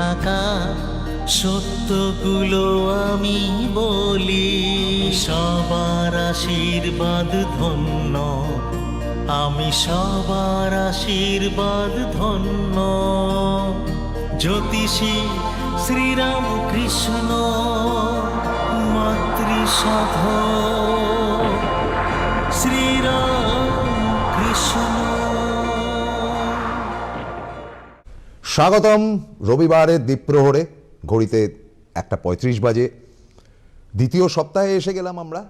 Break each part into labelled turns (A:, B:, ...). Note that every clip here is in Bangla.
A: থাকা সত্যগুলো আমি বলি, সবার আশীর্বাদ ধন্য। আমি সবার আশীর্বাদ ধন্য। জ্যোতিষী শ্রীরাম কৃষ্ণ মাতৃসাধ শ্রীরাম
B: স্বাগতম রবিবারের দ্বীপ্রহরে, ঘড়িতে একটা পঁয়ত্রিশ বাজে। দ্বিতীয় সপ্তাহে এসে গেলাম আমরা,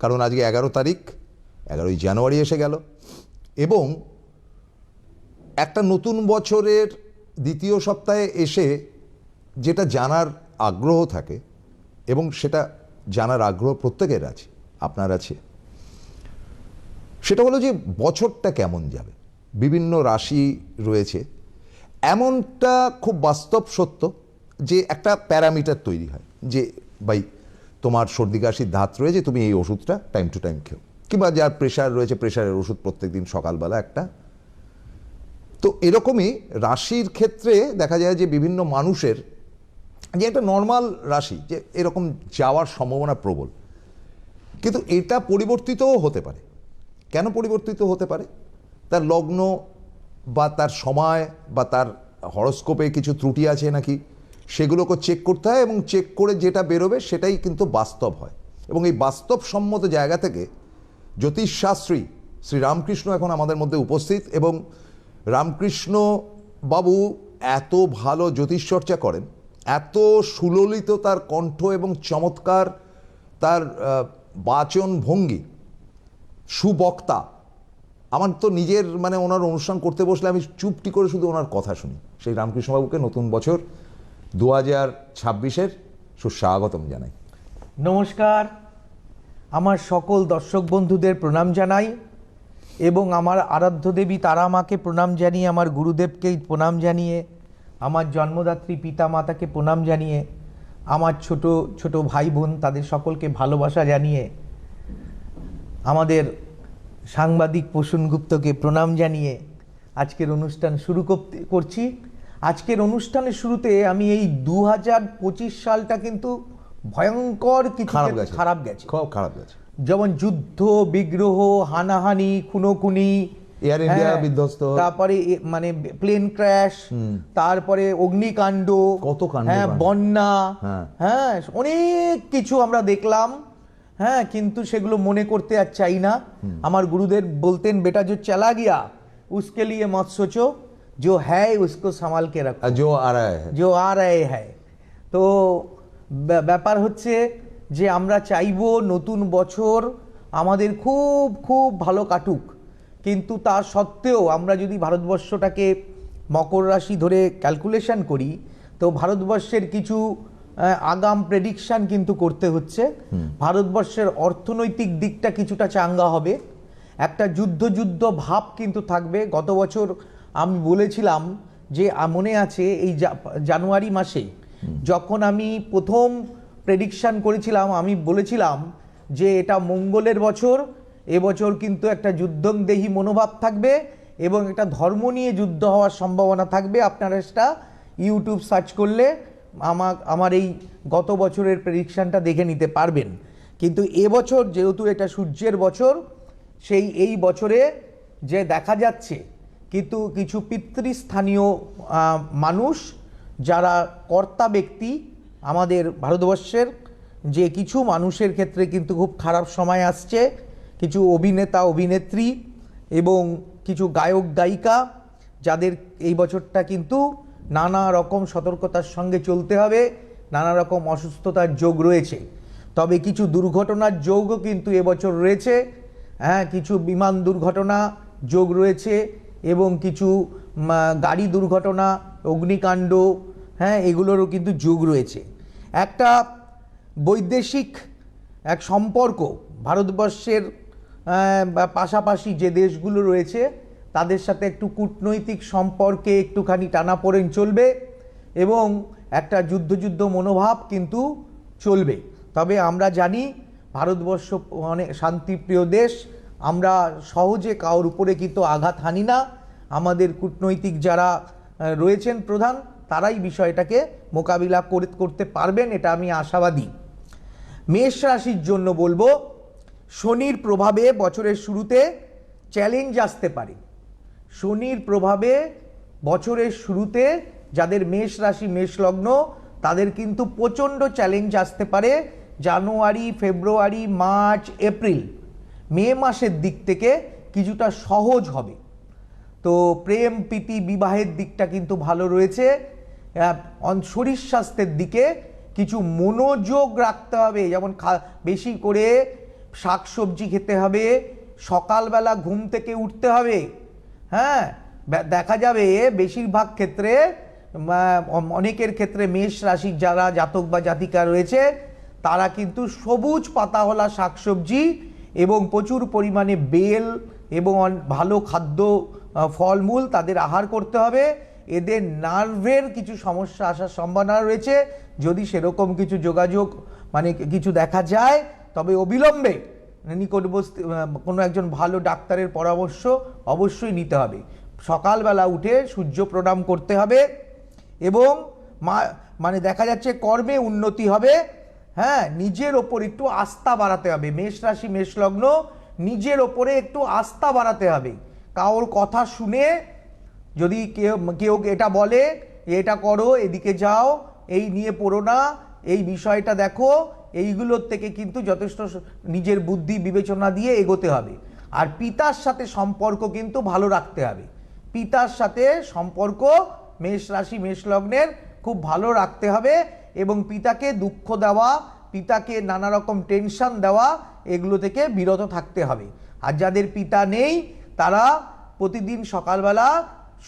B: কারণ আজকে এগারো তারিখ, এগারোই জানুয়ারি এসে গেল। এবং একটা নতুন বছরের দ্বিতীয় সপ্তাহে এসে যেটা জানার আগ্রহ থাকে, এবং সেটা জানার আগ্রহ প্রত্যেকের আছে, আপনার আছে, সেটা হলো যে বছরটা কেমন যাবে? বিভিন্ন রাশি রয়েছে এমনটা খুব বাস্তব সত্য যে একটা প্যারামিটার তৈরি হয় যে, ভাই, তোমার সর্দি কাশির ধাত রয়েছে, তুমি এই ওষুধটা টাইম টু টাইম খেও। কিংবা যার প্রেশার রয়েছে প্রেশারের ওষুধ প্রত্যেকদিন সকালবেলা একটা। তো এরকমই রাশির ক্ষেত্রে দেখা যায় যে বিভিন্ন মানুষের যে একটা নর্মাল রাশি, যে এরকম যাওয়ার সম্ভাবনা প্রবল। কিন্তু এটা পরিবর্তিতও হতে পারে। কেন পরিবর্তিত হতে পারে? তার লগ্ন বা তার সময় বা তার হরস্কোপে কিছু ত্রুটি আছে নাকি? সেগুলোকে চেক করতে হয় এবং চেক করে যেটা বেরোবে সেটাই কিন্তু বাস্তব হয়। এবং এই বাস্তবসম্মত জায়গা থেকে জ্যোতিষশাস্ত্রী শ্রী রামকৃষ্ণ এখন আমাদের মধ্যে উপস্থিত এবং রামকৃষ্ণ বাবু এত ভালো জ্যোতিষ চর্চা করেন, এত সুললিত তার কণ্ঠ এবং চমৎকার তার বাচন ভঙ্গি সুবক্তা আমার তো নিজের মানে ওনার অনুষ্ঠান করতে বসলে আমি চুপটি করে শুধু ওনার কথা শুনি। সেই রামকৃষ্ণবাবুকে নতুন বছর দু হাজার ছাব্বিশের সুস্বাগতম জানাই।
C: নমস্কার। আমার সকল দর্শক বন্ধুদের প্রণাম জানাই এবং আমার আরাধ্য দেবী তারা মাকে প্রণাম জানিয়ে, আমার গুরুদেবকে প্রণাম জানিয়ে, আমার জন্মদাত্রী পিতা মাতাকে প্রণাম জানিয়ে, আমার ছোট ছোট ভাই বোন তাদের সকলকে ভালোবাসা জানিয়ে, আমাদের সাংবাদিক প্রসূন গুপ্তকে প্রণাম জানিয়ে আজকের অনুষ্ঠান শুরু করতে- করছি। আজকের অনুষ্ঠানের শুরুতে আমি এই দু হাজার পঁচিশ সালটা কিন্তু ভয়ঙ্কর কিছু
B: খারাপ গেছে।
C: খারাপ গেছে।
B: খুব খারাপ গেছে।
C: যেমন যুদ্ধ বিগ্রহ হানাহানি খুনোখুনি
B: India
C: হ্যাঁ,
B: বিধ্বস্ত।
C: তারপরে মানে প্লেন ক্র্যাশ তারপরে অগ্নিকাণ্ড
B: কত কাণ্ড
C: হ্যাঁ বন্যা
B: হ্যাঁ।
C: হ্যাঁ অনেক কিছু আমরা দেখলাম। হ্যাঁ কিন্তু সেগুলো মনে করতে আর চাই না আমার গুরুদেব বলতেন বেটা যে চালা গিয়া উসকে লিয়ে মত সোচো जो है उसको संभाल के रखो
B: আর জো আর আয় হ্যায়।
C: जो आ रहे हैं তো ব্যা- ব্যাপার হচ্ছে যে আমরা চাইবো নতুন বছর আমাদের খুব খুব ভালো কাটুক কিন্তু তার সত্ত্বেও আমরা যদি ভারতবর্ষটাকে মকর রাশি ধরে ক্যালকুলেশন করি তো ভারতবর্ষের কিছু আহ, আগাম প্রেডিকশন কিন্তু করতে হচ্ছে। ভারতবর্ষের অর্থনৈতিক দিকটা কিছুটা চাঙ্গা হবে। একটা যুদ্ধ যুদ্ধ ভাব কিন্তু থাকবে। গত বছর আমি বলেছিলাম যে মনে আছে এই জানুয়ারি মাসে যখন আমি প্রথম প্রেডিকশন করেছিলাম আমি বলেছিলাম যে এটা মঙ্গলের বছর। এবছর কিন্তু একটা যুদ্ধংদেহী মনোভাব থাকবে এবং একটা ধর্ম নিয়ে যুদ্ধ হওয়ার সম্ভাবনা থাকবে। আপনারা সেটা ইউটিউব সার্চ করলে আমার আমার এই গত বছরের প্রেডিকশনটা দেখে নিতে পারবেন। কিন্তু এবছর যেহেতু এটা সূর্যের বছর, সেই এই বছরে যে দেখা যাচ্ছে, কিন্তু কিছু পিতৃস্থানীয় মানুষ যারা কর্তা ব্যক্তি আমাদের ভারতবর্ষের, যে কিছু মানুষের ক্ষেত্রে কিন্তু খুব খারাপ সময় আসছে। কিছু অভিনেতা, অভিনেত্রী এবং কিছু গায়ক, গায়িকা যাদের এই বছরটা কিন্তু নানা রকম সতর্কতার সঙ্গে চলতে হবে, নানা রকম অসুস্থতার যোগ রয়েছে। তবে কিছু দুর্ঘটনার যোগও কিন্তু এবছর রয়েছে। হ্যাঁ কিছু বিমান দুর্ঘটনা যোগ রয়েছে এবং কিছু গাড়ি দুর্ঘটনা, অগ্নিকাণ্ড হ্যাঁ এগুলোরও কিন্তু যোগ রয়েছে। একটা বৈদেশিক এক সম্পর্ক ভারতবর্ষের পাশাপাশি যে দেশগুলো রয়েছে তাদের সাথে একটু কূটনৈতিক সম্পর্কে একটুখানি টানাপোড়েন চলবে এবং একটা যুদ্ধ যুদ্ধ মনোভাব কিন্তু চলবে। তবে আমরা জানি ভারতবর্ষ অনেক শান্তিপ্রিয় দেশ, আমরা সহজে কারোর উপরে কিন্তু আঘাত হানি না। আমাদের কূটনৈতিক যারা রয়েছেন প্রধান, তারাই বিষয়টাকে মোকাবিলা করে, করতে পারবেন, এটা আমি আশাবাদী। মেষ রাশির জন্য বলব, শনির প্রভাবে বছরের শুরুতে চ্যালেঞ্জ আসতে পারে। শনির প্রভাবে বছরের শুরুতে যাদের মেষ রাশি, মেষ লগ্ন, তাদের কিন্তু প্রচণ্ড চ্যালেঞ্জ আসতে পারে জানুয়ারি, ফেব্রুয়ারি, মার্চ, এপ্রিল। মে মাসের দিক থেকে কিছুটা সহজ হবে। তো প্রেম, প্রীতি, বিবাহের দিকটা কিন্তু ভালো রয়েছে। শরীর স্বাস্থ্যের দিকে কিছু মনোযোগ রাখতে হবে। যেমন বেশি করে শাকসবজি খেতে হবে, সকালবেলা ঘুম থেকে উঠতে হবে হ্যাঁ দেখা যাবে বেশিরভাগ ক্ষেত্রে অনেকের ক্ষেত্রে মেষ রাশির যারা জাতক বা জাতিকা রয়েছে, তারা কিন্তু সবুজ পাতাওয়ালা শাকসবজি এবং প্রচুর পরিমাণে বেল এবং ভালো খাদ্য ফলমূল তাদের আহার করতে হবে। এদের নার্ভের কিছু সমস্যা আসার সম্ভাবনা রয়েছে। যদি সেরকম কিছু যোগাযোগ মানে কিছু দেখা যায়, তবে অবিলম্বে নিকটবর্তী কোনো একজন ভালো ডাক্তারের পরামর্শ অবশ্যই নিতে হবে। সকালবেলা উঠে সূর্য প্রণাম করতে হবে এবং মা মানে দেখা যাচ্ছে কর্মে উন্নতি হবে হ্যাঁ নিজের ওপর একটু আস্থা বাড়াতে হবে। মেষ রাশি, মেষ লগ্ন, নিজের ওপরে একটু আস্থা বাড়াতে হবে। কারোর কথা শুনে যদি কেউ কেউ এটা বলে, এটা করো, এদিকে যাও, এই নিয়ে পড়ো না, এই বিষয়টা দেখো এইগুলোর থেকে কিন্তু যথেষ্ট নিজের বুদ্ধি বিবেচনা দিয়ে এগোতে হবে। আর পিতার সাথে সম্পর্ক কিন্তু ভালো রাখতে হবে। পিতার সাথে সম্পর্ক মেষ রাশি, মেষ লগ্নের খুব ভালো রাখতে হবে এবং পিতাকে দুঃখ দেওয়া, পিতাকে নানা রকম টেনশন দেওয়া, এগুলো থেকে বিরত থাকতে হবে। আর যাদের পিতা নেই, তারা প্রতিদিন সকালবেলা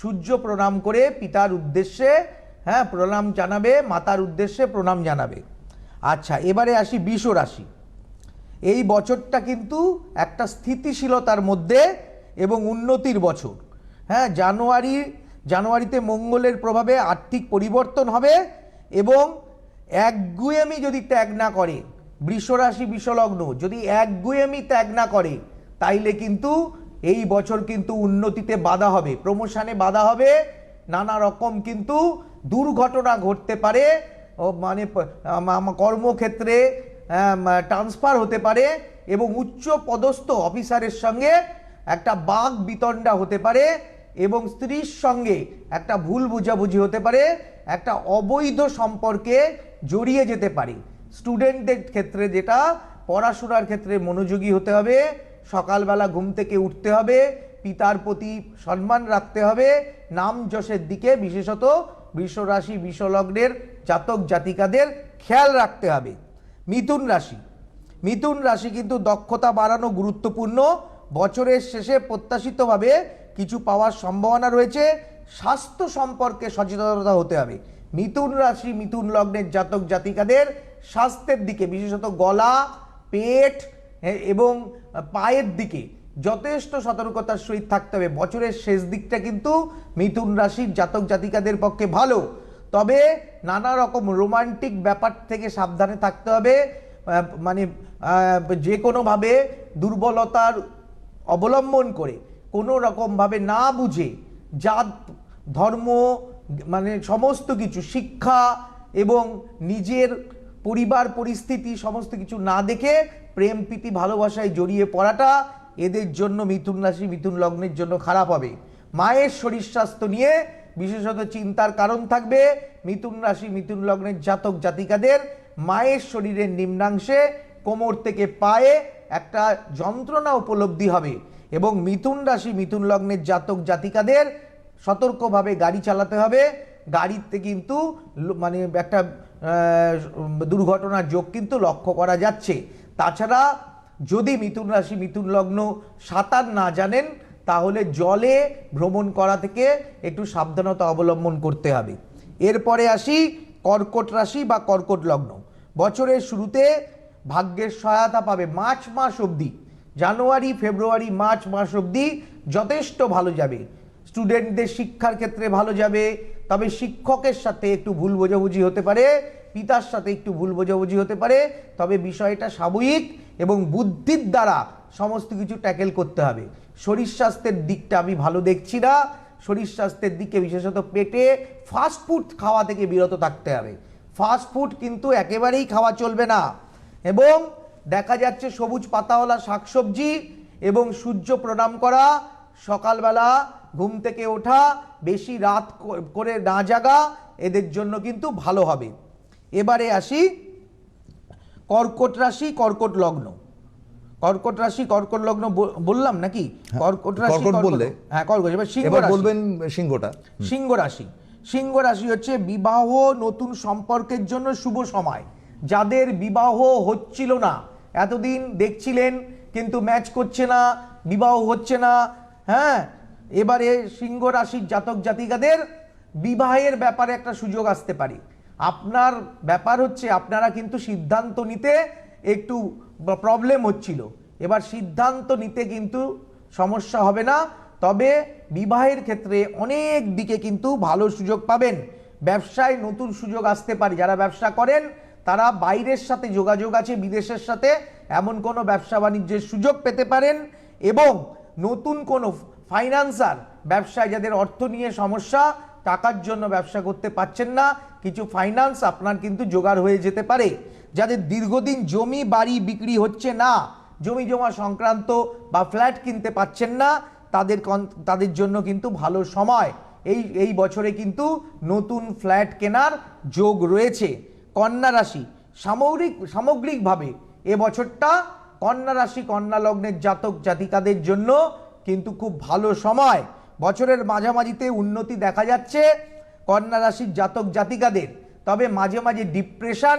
C: সূর্য প্রণাম করে পিতার উদ্দেশ্যে হ্যাঁ প্রণাম জানাবে, মাতার উদ্দেশ্যে প্রণাম জানাবে। আচ্ছা এবারে আসি বিষ রাশি। এই বছরটা কিন্তু একটা স্থিতিশীলতার মধ্যে এবং উন্নতির বছর। হ্যাঁ জানুয়ারি, জানুয়ারিতে মঙ্গলের প্রভাবে আর্থিক পরিবর্তন হবে এবং একগুয়েমি যদি ত্যাগ না করে বৃষরাশি বিষলগ্ন যদি একগুয়েমি ত্যাগ না করে, তাইলে কিন্তু এই বছর কিন্তু উন্নতিতে বাধা হবে, প্রমোশনে বাধা হবে, নানা রকম কিন্তু দুর্ঘটনা ঘটতে পারে মানে কর্মক্ষেত্রে ট্রান্সফার হতে পারে এবং উচ্চ পদস্থ অফিসারের সঙ্গে একটা বাঘ বিতণ্ডা হতে পারে এবং স্ত্রীর সঙ্গে একটা ভুল বুঝাবুঝি হতে পারে, একটা অবৈধ সম্পর্কে জড়িয়ে যেতে পারে। স্টুডেন্টদের ক্ষেত্রে যেটা, পড়াশোনার ক্ষেত্রে মনোযোগী হতে হবে, সকালবেলা ঘুম থেকে উঠতে হবে, পিতার প্রতি সম্মান রাখতে হবে, নাম যশের দিকে বিশেষত বৃষরাশি, বিষলগ্নের জাতক জাতিকাদের খেয়াল রাখতে হবে। মিথুন রাশি। মিথুন রাশি কিন্তু দক্ষতা বাড়ানো গুরুত্বপূর্ণ। বছরের শেষে প্রত্যাশিতভাবে কিছু পাওয়ার সম্ভাবনা রয়েছে। স্বাস্থ্য সম্পর্কে সচেতনতা হতে হবে। মিথুন রাশি, মিথুন লগ্নের জাতক জাতিকাদের স্বাস্থ্যের দিকে, বিশেষত গলা, পেট এবং পায়ের দিকে যথেষ্ট সতর্কতার সহিত থাকতে হবে। বছরের শেষ দিকটা কিন্তু মিথুন রাশির জাতক জাতিকাদের পক্ষে ভালো। তবে নানা রকম রোমান্টিক ব্যাপার থেকে সাবধানে থাকতে হবে মানে যে কোনোভাবে দুর্বলতার অবলম্বন করে কোনো রকমভাবে না বুঝে জাত, ধর্ম মানে সমস্ত কিছু, শিক্ষা এবং নিজের পরিবার পরিস্থিতি সমস্ত কিছু না দেখে প্রেম, প্রীতি, ভালোবাসায় জড়িয়ে পড়াটা এদের জন্য মিথুন রাশি, মিথুন লগ্নের জন্য খারাপ হবে। মায়ের শরীর স্বাস্থ্য নিয়ে বিশেষত চিন্তার কারণ থাকবে। মিথুন রাশি, মিথুন লগ্নের জাতক জাতিকাদের মায়ের শরীরের নিম্নাংশে কোমর থেকে পায়ে একটা যন্ত্রণা উপলব্ধি হবে এবং মিথুন রাশি, মিথুন লগ্নের জাতক জাতিকাদের সতর্কভাবে গাড়ি চালাতে হবে। গাড়িতে কিন্তু মানে একটা দুর্ঘটনার যোগ কিন্তু লক্ষ্য করা যাচ্ছে। তাছাড়া যদি মিথুন রাশি, মিথুন লগ্ন সাঁতার না জানেন তাহলে জলে ভ্রমণ করা থেকে একটু সাবধানতা অবলম্বন করতে হবে। এরপরে আসি কর্কট রাশি বা কর্কট লগ্ন। বছরের শুরুতে ভাগ্যের সহায়তা পাবে মার্চ মাস অবধি। জানুয়ারি, ফেব্রুয়ারি, মার্চ মাস অবধি যথেষ্ট ভালো যাবে। স্টুডেন্টদের শিক্ষার ক্ষেত্রে ভালো যাবে। তবে শিক্ষকের সাথে একটু ভুল বোঝাবুঝি হতে পারে, পিতার সাথে একটু ভুল বোঝাবুঝি হতে পারে। তবে বিষয়টা সাময়িক এবং বুদ্ধির দ্বারা সমস্ত কিছু ট্যাকেল করতে হবে। শরীর স্বাস্থ্যের দিকটা আমি ভালো দেখছি না। শরীর স্বাস্থ্যের দিকে বিশেষত পেটে ফাস্ট ফুড খাওয়া থেকে বিরত থাকতে হবে। ফাস্ট ফুড কিন্তু একেবারেই খাওয়া চলবে না। এবং দেখা যাচ্ছে সবুজ পাতাওয়ালা শাকসবজি এবং সূর্য প্রণাম করা, সকালবেলা ঘুম থেকে ওঠা, বেশি রাত করে না জাগা, এদের জন্য কিন্তু ভালো হবে। এবারে আসি কর্কট রাশি, কর্কট লগ্ন। কর্কট রাশি কর্কট লগ্ন বললাম নাকি? কর্কট রাশি
B: কর্কট বললে।
C: হ্যাঁ কর্কট এবার সিংহ।
B: বলবেন সিংহটা।
C: সিংহ রাশি। সিংহ রাশি হচ্ছে বিবাহ নতুন সম্পর্কের জন্য শুভ সময়। যাদের বিবাহ হচ্ছিল না এতদিন দেখছিলেন কিন্তু ম্যাচ করছে না বিবাহ হচ্ছে না হ্যাঁ? এবারে সিংহ রাশির জাতক জাতিকাদের বিবাহের ব্যাপারে একটা সুযোগ আসতে পারে। আপনার ব্যাপার হচ্ছে আপনারা কিন্তু সিদ্ধান্ত নিতে একটু প্রবলেম হচ্ছিল। এবার সিদ্ধান্ত নিতে কিন্তু সমস্যা হবে না, তবে বিবাহের ক্ষেত্রে অনেক দিকে কিন্তু ভালো সুযোগ পাবেন। ব্যবসায় নতুন সুযোগ আসতে পারে, যারা ব্যবসা করেন, তারা বাইরের সাথে যোগাযোগ আছে, বিদেশের সাথে এমন কোনো ব্যবসা বাণিজ্যের সুযোগ পেতে পারেন এবং নতুন কোনো ফাইন্যান্সার ব্যবসায় যাদের অর্থ নিয়ে সমস্যা, টাকার জন্য ব্যবসা করতে পারছেন না, কিছু ফাইন্যান্স আপনার কিন্তু জোগাড় হয়ে যেতে পারে। যাদের দীর্ঘদিন জমি, বাড়ি বিক্রি হচ্ছে না, জমি জমা সংক্রান্ত বা ফ্ল্যাট কিনতে পাচ্ছেন না, তাদের তাদের জন্য কিন্তু ভালো সময়। এই এই বছরে কিন্তু নতুন ফ্ল্যাট কেনার যোগ রয়েছে। কন্যা রাশি, সামগ্রিক, সামগ্রিকভাবে এ বছরটা কন্যা রাশি, কন্যা লগ্নের জাতক জাতিকাদের জন্য কিন্তু খুব ভালো সময়। বছরের মাঝামাঝিতে উন্নতি দেখা যাচ্ছে কন্যা রাশির জাতক জাতিকাদের। তবে মাঝে মাঝে ডিপ্রেশন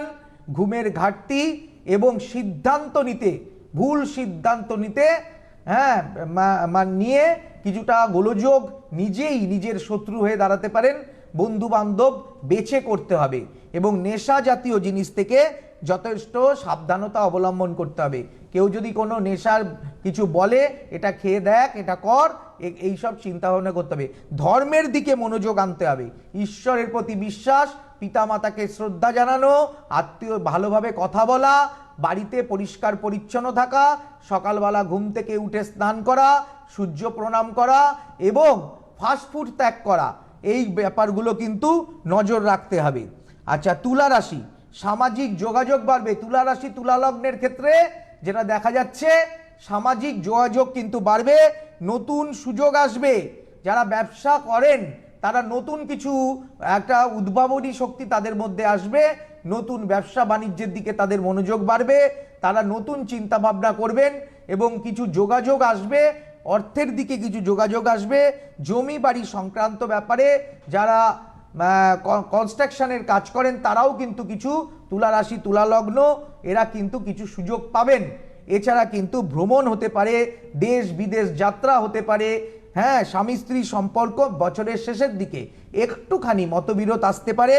C: ঘুমের ঘাটতি এবং সিদ্ধান্ত নিতে, ভুল সিদ্ধান্ত নিতে হ্যাঁ নিয়ে কিছুটা গোলযোগ নিজেই নিজের শত্রু হয়ে দাঁড়াতে পারেন। বন্ধু বান্ধব বেছে করতে হবে এবং নেশা জাতীয় জিনিস থেকে যথেষ্ট সাবধানতা অবলম্বন করতে হবে। কেউ যদি কোনো নেশার কিছু বলে, এটা খেয়ে দেখ, এটা কর এইসব চিন্তা ভাবনা করতে হবে। ধর্মের দিকে মনোযোগ আনতে হবে। ঈশ্বরের প্রতি বিশ্বাস, পিতামাতাকে শ্রদ্ধা জানানো, আত্মীয় ভালোভাবে কথা বলা, বাড়িতে পরিষ্কার পরিচ্ছন্ন থাকা, সকালবেলা ঘুম থেকে উঠে স্নান করা, সূর্য প্রণাম করা এবং ফাস্টফুড ত্যাগ করা। এই ব্যাপারগুলো কিন্তু নজর রাখতে হবে। আচ্ছা তুলা রাশি। সামাজিক যোগাযোগ বাড়বে। তুলা রাশি, তুলা লগ্নের ক্ষেত্রে যেটা দেখা যাচ্ছে, সামাজিক যোগাযোগ কিন্তু বাড়বে, নতুন সুযোগ আসবে। যারা ব্যবসা করেন, তারা নতুন কিছু, একটা উদ্ভাবনী শক্তি তাদের মধ্যে আসবে, নতুন ব্যবসা বাণিজ্যের দিকে তাদের মনোযোগ বাড়বে, তারা নতুন চিন্তা ভাবনা করবেন এবং কিছু যোগাযোগ আসবে, অর্থের দিকে কিছু যোগাযোগ আসবে, জমি বাড়ি সংক্রান্ত ব্যাপারে যারা কনস্ট্রাকশনের কাজ করেন, তারাও কিন্তু কিছু তুলা রাশি তুলা লগ্ন এরা কিন্তু কিছু সুযোগ পাবেন। এছাড়া কিন্তু ভ্রমণ হতে পারে, দেশ বিদেশ যাত্রা হতে পারে হ্যাঁ স্বামী স্ত্রী সম্পর্ক বছরের শেষের দিকে। একটুখানি মতবিরোধ আসতে পারে,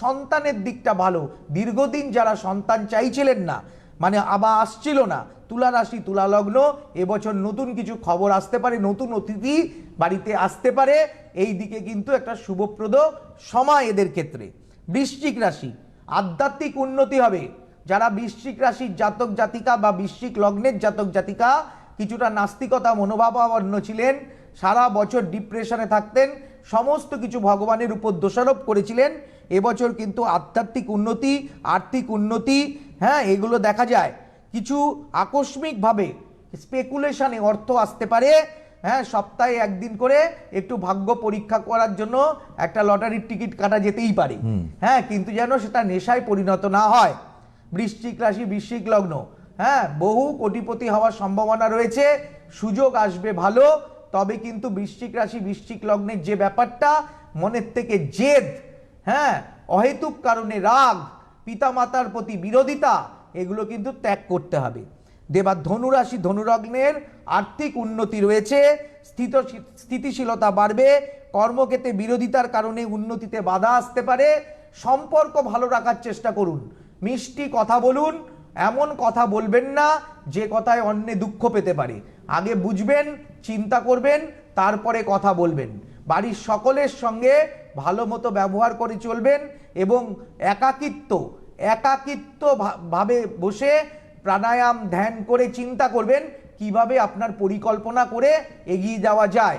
C: সন্তানের দিকটা ভালো। দীর্ঘদিন যারা সন্তান চাইছিলেন না মানে আবার আসছিল না তুলা রাশি তুলা লগ্ন এবছর নতুন কিছু খবর আসতে পারে, নতুন অতিথি বাড়িতে আসতে পারে এই দিকে কিন্তু একটা শুভপ্রদ সময় এদের ক্ষেত্রে। বৃশ্চিক রাশি, আধ্যাত্মিক উন্নতি হবে। যারা বৃশ্চিক রাশির জাতক জাতিকা বা বৃশ্চিক লগ্নের জাতক জাতিকা, কিছুটা নাস্তিকতা মনোভাবাপন্ন ছিলেন, সারা বছর ডিপ্রেশনে থাকতেন, সমস্ত কিছু ভগবানের উপর দোষারোপ করেছিলেন, এবছর কিন্তু আধ্যাত্মিক উন্নতি, আর্থিক উন্নতি হ্যাঁ এগুলো দেখা যায়। কিছু আকস্মিকভাবে স্পেকুলেশনে অর্থ আসতে পারে হ্যাঁ সপ্তাহে একদিন করে একটু ভাগ্য পরীক্ষা করার জন্য একটা লটারির টিকিট কাটা যেতেই পারে। হ্যাঁ কিন্তু যেন সেটা নেশায় পরিণত না হয়। বৃশ্চিক রাশি বৃশ্চিক লগ্ন। হ্যাঁ বহু কোটিপতি হওয়ার সম্ভাবনা রয়েছে সুযোগ আসবে ভালো তবে কিন্তু বৃশ্চিক রাশি বৃশ্চিক লগ্নের যে ব্যাপারটা মনের থেকে জেদ হ্যাঁ অহেতুক কারণে রাগ পিতামাতার প্রতি বিরোধিতা এগুলো কিন্তু ত্যাগ করতে হবে। দেবা ধনুরাশি, ধনুরগ্নের আর্থিক উন্নতি রয়েছে, স্থিত স্থিতিশীলতা বাড়বে, কর্মক্ষেত্রে বিরোধিতার কারণে উন্নতিতে বাধা আসতে পারে। সম্পর্ক ভালো রাখার চেষ্টা করুন। মিষ্টি কথা বলুন, এমন কথা বলবেন না যে কথায় অন্যে দুঃখ পেতে পারে। আগে বুঝবেন, চিন্তা করবেন, তারপরে কথা বলবেন। বাড়ির সকলের সঙ্গে ভালো মতো ব্যবহার করে চলবেন এবং একাকিত্ব একাকিত্ব ভাবে বসে প্রাণায়াম, ধ্যান করে চিন্তা করবেন কীভাবে আপনার পরিকল্পনা করে এগিয়ে যাওয়া যায়।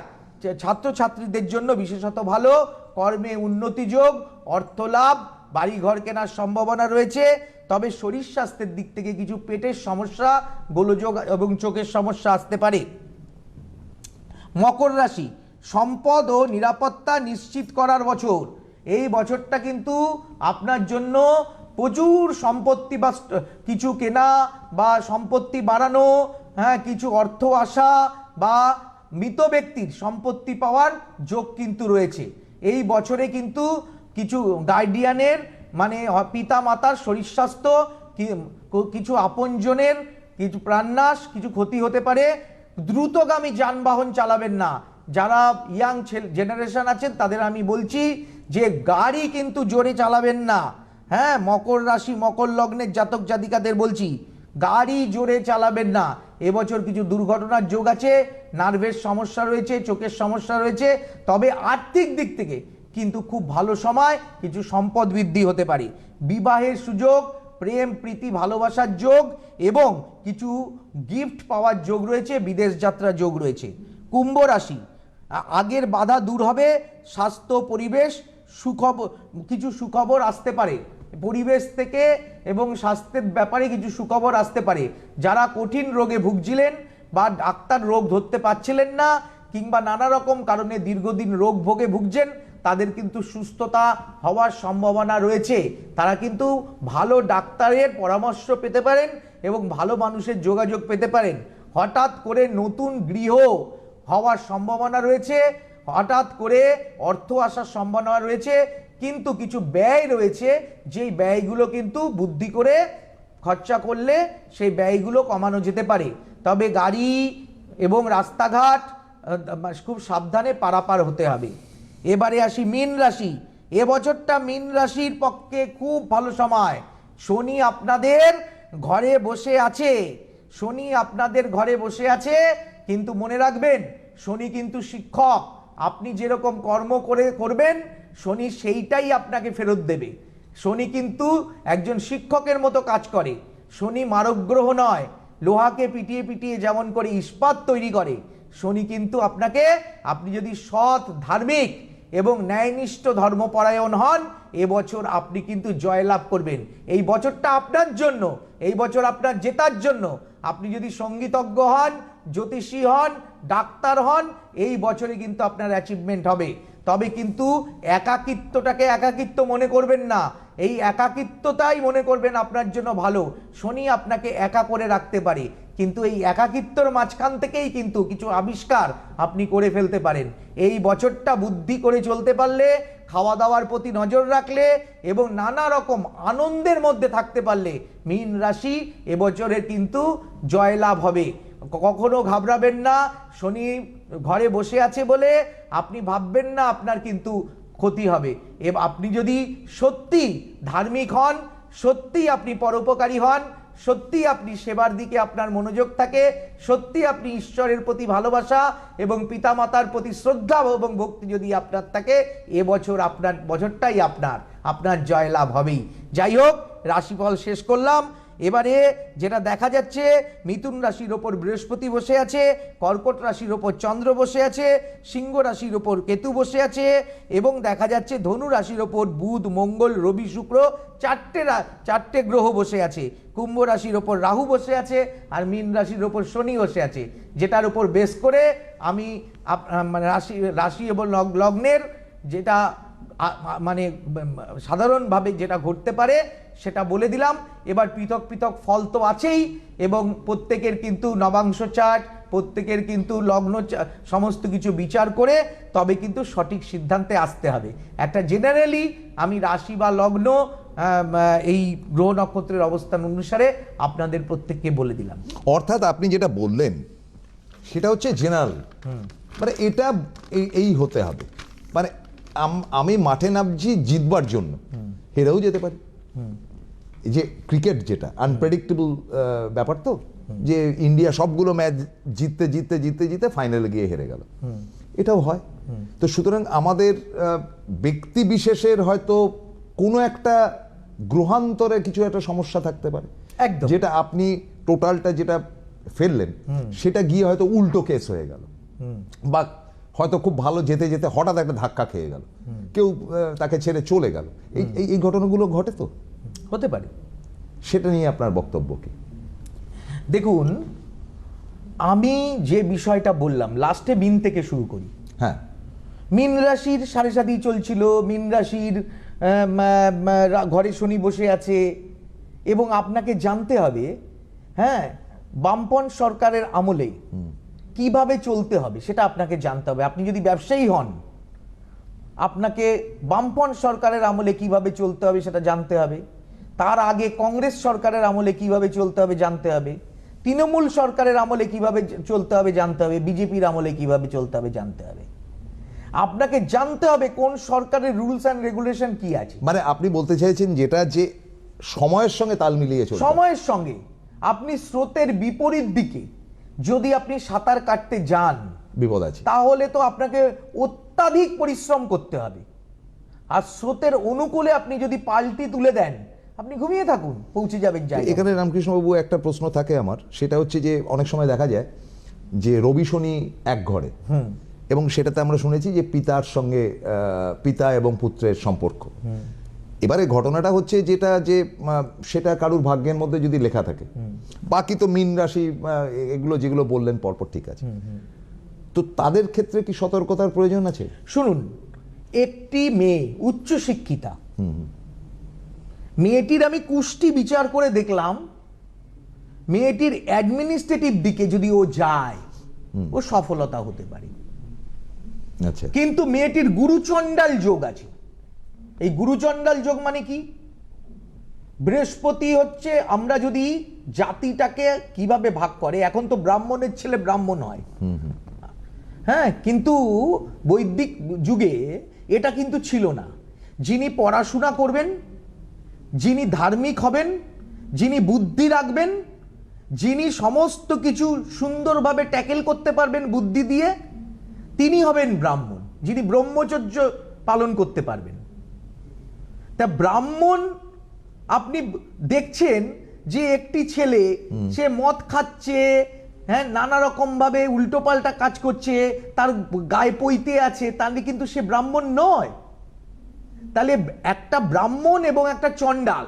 C: ছাত্রছাত্রীদের জন্য বিশেষত ভালো, কর্মে উন্নতি যোগ অর্থ লাভ বাড়ি ঘর কেনার সম্ভাবনা রয়েছে। তবে শরীর স্বাস্থ্যের দিক থেকে কিছু পেটের সমস্যা, গোলযোগ এবং চোখের সমস্যা আসতে পারে। মকর রাশি, সম্পদ ও নিরাপত্তা নিশ্চিত করার বছর। এই বছরটা কিন্তু আপনার জন্য প্রচুর সম্পত্তি বা কিছু কেনা বা সম্পত্তি বাড়ানো হ্যাঁ কিছু অর্থ আসা বা মৃত ব্যক্তির সম্পত্তি পাওয়ার যোগ কিন্তু রয়েছে। এই বছরে কিন্তু কিছু গার্ডিয়ানের মানে পিতা মাতার শরীর স্বাস্থ্য কিছু আপনজনের, কিছু প্রাণনাশ, কিছু ক্ষতি হতে পারে। দ্রুতগামী যানবাহন চালাবেন না। যারা ইয়াং জেনারেশন আছেন, তাদের আমি বলছি যে গাড়ি কিন্তু জোরে চালাবেন না। হ্যাঁ মকর রাশি, মকর লগ্নের জাতক জাতিকাদের বলছি, গাড়ি জোরে চালাবেন না। এবছর কিছু দুর্ঘটনার যোগ আছে, নার্ভের সমস্যা রয়েছে, চোখের সমস্যা রয়েছে, তবে আর্থিক দিক থেকে কিন্তু খুব ভালো সময়, কিছু সম্পদ বৃদ্ধি হতে পারে। বিবাহের সুযোগ, প্রেম, প্রীতি, ভালোবাসার যোগ এবং কিছু গিফট পাওয়ার যোগ রয়েছে, বিদেশ যাত্রার যোগ রয়েছে। কুম্ভ রাশি, আগের বাধা দূর হবে, স্বাস্থ্য, পরিবেশ সুখবর কিছু সুখবর আসতে পারে। পরিবেশ থেকে এবং স্বাস্থ্যের ব্যাপারে কিছু সুখবর আসতে পারে। যারা কঠিন রোগে ভুগছিলেন বা ডাক্তার রোগ ধরতে পারছিলেন না কিংবা নানা রকম কারণে দীর্ঘদিন রোগ ভোগে ভুগছেন, তাদের কিন্তু সুস্থতা হওয়ার সম্ভাবনা রয়েছে। তারা কিন্তু ভালো ডাক্তারের পরামর্শ পেতে পারেন এবং ভালো মানুষের যোগাযোগ পেতে পারেন। হঠাৎ করে নতুন গৃহ হওয়ার সম্ভাবনা রয়েছে। হঠাৎ করে অর্থ আসার সম্ভাবনা রয়েছে কিন্তু কিছু ব্যয় রয়েছে, যেই ব্যয়গুলো কিন্তু বুদ্ধি করে খরচা করলে সেই ব্যয়গুলো কমানো যেতে পারে। তবে গাড়ি এবং রাস্তাঘাট খুব সাবধানে পারাপার হতে হবে। এবারে আসি মীন রাশি। এবছরটা মীন রাশির পক্ষে খুব ভালো সময়। শনি আপনাদের ঘরে বসে আছে। শনি আপনাদের ঘরে বসে আছে, কিন্তু মনে রাখবেন, শনি কিন্তু শিক্ষক। আপনি যেরকম কর্ম করে করবেন শনি সেইটাই আপনাকে ফেরত দেবে। শনি কিন্তু একজন শিক্ষকের মতো কাজ করে। শনি মারক গ্রহ নয়, লোহাকে পিটিয়ে পিটিয়ে যেমন করে ইস্পাত তৈরি করে। শনি কিন্তু আপনাকে, আপনি যদি সৎ ধার্মিক এবং ন্যায়নিষ্ঠ ধর্মপরায়ণ হন এবছর আপনি কিন্তু জয়লাভ করবেন। এই বছরটা আপনার জন্য, এই বছর আপনার জেতার জন্য। আপনি যদি সঙ্গীতজ্ঞ হন, জ্যোতিষী হন, ডাক্তার হন, এই বছরে কিন্তু আপনার অ্যাচিভমেন্ট হবে। তবে কিন্তু একাকিত্বটাকে একাকিত্ব মনে করবেন না। এই একাকিত্বটাই মনে করবেন আপনার জন্য ভালো। শনি আপনাকে একা করে রাখতে পারে। কিন্তু এই একাকিত্বর মাঝখান থেকেই কিন্তু কিছু আবিষ্কার আপনি করে ফেলতে পারেন। এই বছরটা বুদ্ধি করে চলতে পারলে খাওয়া দাওয়ার প্রতি নজর রাখলে এবং নানা রকম আনন্দের মধ্যে থাকতে পারলে মীন রাশি এবছরের কিন্তু জয়লাভ হবে। কখনো ঘাবড়াবেন না। শনি ঘরে বসে আছে বলে আপনি ভাববেন না আপনার কিন্তু ক্ষতি হবে। এব আপনি যদি সত্যি ধার্মিক হন সত্যি আপনি পরোপকারী হন সত্যি আপনি সেবার দিকে আপনার মনোযোগ থাকে সত্যি আপনি ঈশ্বরের প্রতি ভালোবাসা এবং পিতামাতার প্রতি শ্রদ্ধা এবং ভক্তি যদি আপনার থাকে এবছর আপনার বছরটাই আপনার আপনার জয়লাভ হবেই। যাই হোক, রাশিফল শেষ করলাম। এবারে যেটা দেখা যাচ্ছে, মিথুন রাশির ওপর বৃহস্পতি বসে আছে, কর্কট রাশির ওপর চন্দ্র বসে আছে, সিংহ রাশির ওপর কেতু বসে আছে এবং দেখা যাচ্ছে ধনু রাশির ওপর বুধ, মঙ্গল, রবি, শুক্র চারটে চারটে গ্রহ বসে আছে। কুম্ভ রাশির ওপর রাহু বসে আছে আর মীন রাশির ওপর শনি বসে আছে। যেটার উপর বেশ করে আমি মানে রাশি রাশি এবং লগ্নের যেটা মানে সাধারণভাবে যেটা ঘটতে পারে সেটা বলে দিলাম। এবার পৃথক পৃথক ফল তো আছেই এবং প্রত্যেকের কিন্তু নবাংশ চার্ট প্রত্যেকের কিন্তু লগ্ন চা- সমস্ত কিছু বিচার করে তবে কিন্তু সঠিক সিদ্ধান্তে আসতে হবে। একটা জেনারেলি আমি রাশি বা লগ্ন এই গ্রহ নক্ষত্রের অবস্থান অনুসারে আপনাদের প্রত্যেককে বলে দিলাম।
B: অর্থাৎ আপনি যেটা বললেন সেটা হচ্ছে জেনারেল মানে এটা এই এই হতে হবে। মানে আম- আমি মাঠে নামছি জিতবার জন্য। হেরেও যেতে পারি। যে ক্রিকেট যেটা আনপ্রেডিক্টেবল ব্যাপার তো? যে ইন্ডিয়া সবগুলো ম্যাচ জিততে জিততে জিততে জিততে ফাইনালে গিয়ে হেরে গেল। এটাও হয়। তো সুতরাং আমাদের ব্যক্তি বিশেষের হয়তো কোনো একটা গ্রহান্তরে কিছু একটা সমস্যা থাকতে পারে।
C: একদম।
B: যেটা আপনি টোটালটা যেটা ফেললেন সেটা গিয়ে হয়তো উল্টো কেস হয়ে গেল। বা হয়তো খুব ভালো যেতে যেতে হঠাৎ একটা ধাক্কা খেয়ে গেল। কেউ তাকে ছেড়ে চলে গেল। এই এই- ঘটনাগুলো ঘটে তো?
C: হতে পারে।
B: সেটা নিয়ে আপনার বক্তব্য কি?
C: দেখুন আমি যে বিষয়টা বললাম লাস্টে মিন থেকে শুরু করি।
B: হ্যাঁ।
C: মিন রাশির সাড়ে সাথী চলছিল মিন রাশির ঘরে শনি বসে আছে। এবং আপনাকে জানতে হবে হ্যাঁ বামপন সরকারের আমলে কীভাবে চলতে হবে সেটা আপনাকে জানতে হবে। আপনি যদি ব্যবসায়ী হন আপনাকে বামপন সরকারের আমলে কীভাবে চলতে হবে সেটা জানতে হবে। তার আগে কংগ্রেস সরকারের আমলে কীভাবে চলতে হবে জানতে হবে। তৃণমূল সরকারের আমলে কীভাবে চলতে হবে জানতে হবে। বিজেপির আমলে কীভাবে চলতে হবে জানতে হবে। আপনাকে জানতে হবে কোন সরকারের রুলস অ্যান্ড রেগুলেশন কি আছে।
B: মানে আপনি বলতে চাইছেন যেটা যে সময়ের সঙ্গে তাল মিলিয়ে
C: সময়ের সঙ্গে। আপনি স্রোতের বিপরীত দিকে যদি আপনি সাঁতার কাটতে যান
B: বিপদ আছে।
C: তাহলে তো আপনাকে অত্যাধিক পরিশ্রম করতে হবে। আর স্রোতের অনুকূলে আপনি যদি পাল্টি তুলে দেন আপনি ঘুমিয়ে থাকুন পৌঁছে যাবেন জায়গায়
B: এখানে রামকৃষ্ণবাবু একটা প্রশ্ন থাকে আমার সেটা হচ্ছে যে অনেক সময় দেখা যায় যে রবি শনি এক ঘরে। এবং সেটাতে আমরা শুনেছি যে পিতার সঙ্গে আহ, পিতা এবং পুত্রের সম্পর্ক। এবারে ঘটনাটা হচ্ছে যেটা যে সেটা কারুর ভাগ্যের মধ্যে যদি লেখা থাকে। বাকি তো মিন রাশি এগুলো যেগুলো বললেন পরপর ঠিক আছে। তো তাদের ক্ষেত্রে কি সতর্কতার প্রয়োজন আছে?
C: শুনুন একটি মেয়ে উচ্চ শিক্ষিতা মেয়েটির আমি কুষ্টি বিচার করে দেখলাম মেয়েটির অ্যাডমিনিস্ট্রেটিভ দিকে যদি ও যায় ও সফলতা হতে পারে।
B: আচ্ছা।
C: কিন্তু মেয়েটির গুরুচণ্ডাল যোগ আছে। এই গুরুচণ্ডাল যোগ মানে কি? বৃহস্পতি হচ্ছে আমরা যদি জাতিটাকে কীভাবে ভাগ করে এখন তো ব্রাহ্মণের ছেলে ব্রাহ্মণ হয়। হ্যাঁ কিন্তু বৈদিক যুগে এটা কিন্তু ছিল না। যিনি পড়াশোনা করবেন যিনি ধার্মিক হবেন যিনি বুদ্ধি রাখবেন যিনি সমস্ত কিছু সুন্দরভাবে ট্যাকেল করতে পারবেন বুদ্ধি দিয়ে তিনি হবেন ব্রাহ্মণ যিনি ব্রহ্মচর্য পালন করতে পারবেন। তা ব্রাহ্মণ আপনি দেখছেন যে একটি ছেলে সে মদ খাচ্ছে হ্যাঁ নানা রকম ভাবে উল্টোপাল্টা কাজ করছে তার গায়ে পইতে আছে তাহলে কিন্তু সে ব্রাহ্মণ নয়। তাহলে একটা ব্রাহ্মণ এবং একটা চণ্ডাল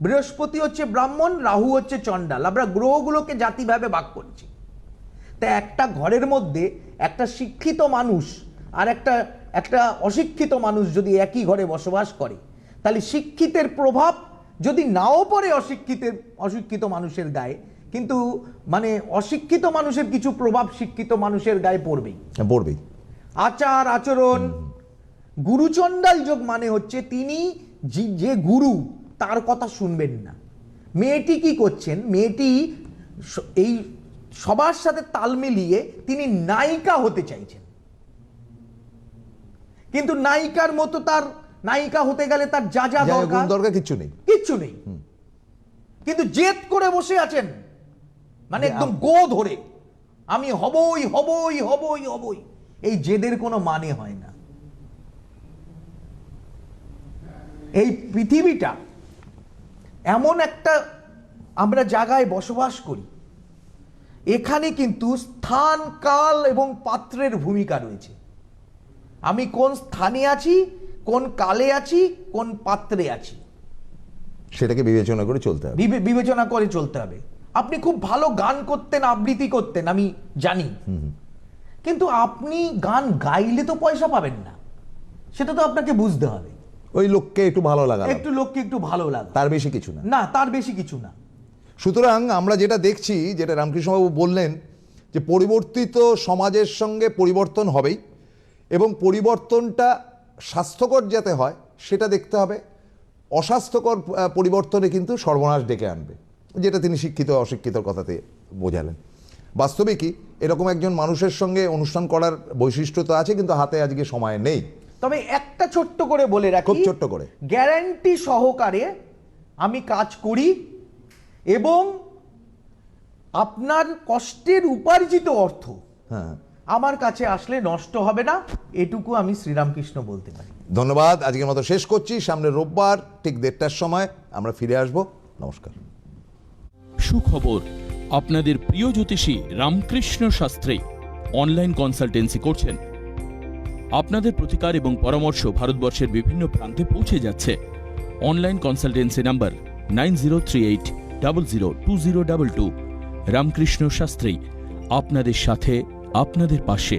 C: বৃহস্পতি হচ্ছে ব্রাহ্মণ রাহু হচ্ছে চণ্ডাল আমরা গ্রহগুলোকে জাতিভাবে ভাগ করছি। তা একটা ঘরের মধ্যে একটা শিক্ষিত মানুষ আর একটা একটা অশিক্ষিত মানুষ যদি একই ঘরে বসবাস করে তাহলে শিক্ষিতের প্রভাব যদি নাও পড়ে অশিক্ষিতের অশিক্ষিত মানুষের গায়ে কিন্তু মানে অশিক্ষিত মানুষের কিছু প্রভাব শিক্ষিত মানুষের গায়ে পড়বেই।
B: হ্যাঁ, পড়বেই।
C: আচার আচরণ গুরুচণ্ডাল যোগ মানে হচ্ছে তিনি যে- যে গুরু তার কথা শুনবেন না। মেয়েটি কি করছেন? মেয়েটি এই সবার সাথে তাল মিলিয়ে তিনি নায়িকা হতে চাইছেন। কিন্তু নায়িকার মতো তার নায়িকা হতে গেলে তার যা যা দরকার
B: দরকার কিচ্ছু নেই।
C: কিচ্ছু নেই। কিন্তু জেদ করে বসে আছেন। মানে একদম গো ধরে। আমি হবই হবই হবই হবই। এই জেদের কোনো মানে হয় না। এই পৃথিবীটা এমন একটা আমরা জায়গায় বসবাস করি। এখানে কিন্তু স্থান কাল এবং পাত্রের ভূমিকা রয়েছে। আমি কোন স্থানে আছি? কোন কালে আছি কোন পাত্রে আছি।
B: সেটাকে বিবেচনা করে চলতে হবে।
C: বিবে- বিবেচনা করে চলতে হবে। আপনি খুব ভালো গান করতেন আবৃত্তি করতেন আমি জানি। কিন্তু আপনি গান গাইলে তো পয়সা পাবেন না। সেটা তো আপনাকে বুঝতে হবে।
B: ওই লোককে একটু ভালো লাগা
C: একটু লোককে একটু ভালো লাগে
B: তার বেশি কিছু না।
C: না তার বেশি কিছু না।
B: সুতরাং আমরা যেটা দেখছি যেটা রামকৃষ্ণবাবু বললেন যে পরিবর্তিত সমাজের সঙ্গে পরিবর্তন হবেই এবং পরিবর্তনটা স্বাস্থ্যকর যাতে হয় সেটা দেখতে হবে। অস্বাস্থ্যকর পরিবর্তনে কিন্তু সর্বনাশ ডেকে আনবে যেটা তিনি শিক্ষিত অশিক্ষিতর কথাতে বোঝালেন। বাস্তবে কি এরকম একজন মানুষের সঙ্গে অনুষ্ঠান করার বৈশিষ্ট্য তো আছে কিন্তু হাতে আজকে সময় নেই।
C: তবে একটা ছোট্ট করে বলে রাখি
B: খুব ছোট্ট করে।
C: গ্যারান্টি সহকারে আমি কাজ করি এবং আপনার কষ্টের উপার্জিত অর্থ
B: হ্যাঁ।
C: আমার কাছে আসলে নষ্ট হবে না এটুকু আমি শ্রীরামকৃষ্ণ বলতে পারি।
B: ধন্যবাদ আজকের মতো শেষ করছি। সামনে রোববার ঠিক দেড়টার সময় আমরা ফিরে আসব। নমস্কার।
D: সুখবর আপনাদের প্রিয় জ্যোতিষী রামকৃষ্ণ শাস্ত্রী অনলাইন কনসালটেন্সি করছেন। আপনাদের প্রতিকার এবং পরামর্শ ভারতবর্ষের বিভিন্ন প্রান্তে পৌঁছে যাচ্ছে। Online consultancy number nine zero three eight double zero two zero double two. Ramkrishna Shastri আপনাদের সাথে আপনাদের পাশে